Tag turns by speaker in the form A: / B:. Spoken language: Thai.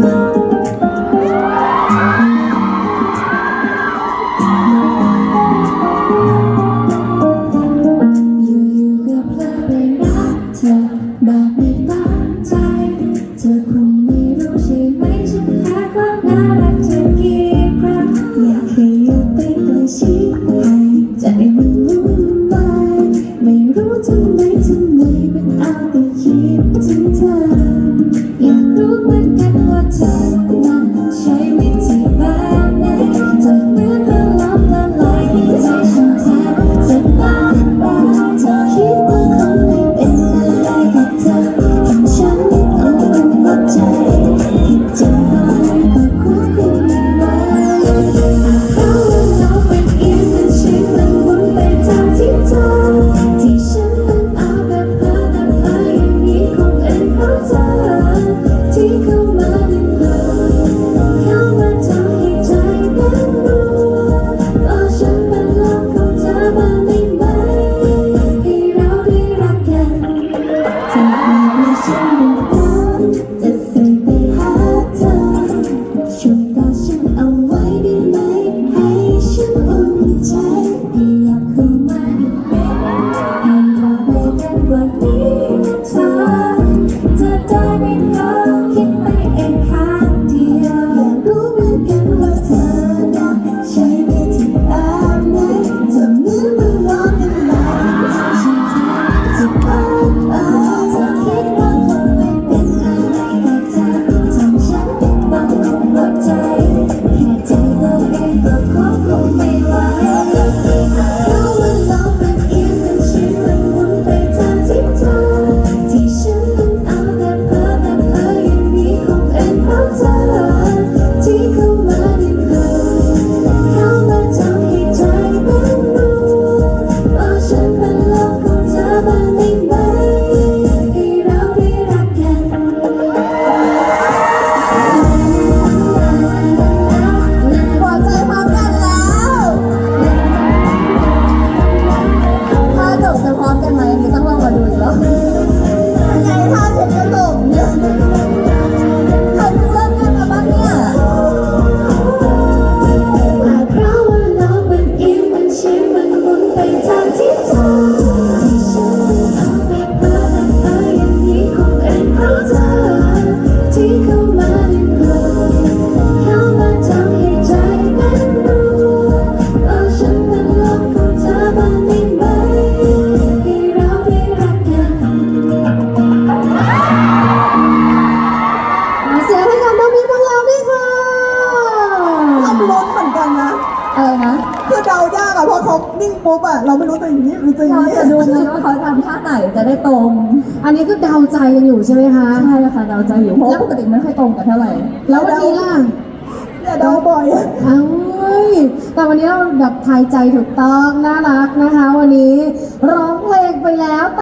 A: Thank you. รายากอะเพราะเขานิ่งปุ๊บอะเราไม่รู้จะอย่างนี้หรือจะอย่างเราจะ
B: ดูไง
A: ว่าเขาทำ
C: ท่าไหน
B: จะได้ตรง
D: อันนี้ก็เดาใจกันอยู่ใช่ไหมคะ
B: ใช่ค่ะเดาใจอยู่เพราะวปกติไม่ค่อยตรงกันเท่าไหร่
D: แล้ววันนี้ล่ะ
C: เนี่ยเดาบ่อย
D: เอ้ยแต่วันนี้เราแบบทายใจถูกต้องน่ารักนะคะ วันนี้ร้องเพลงไปแล้ว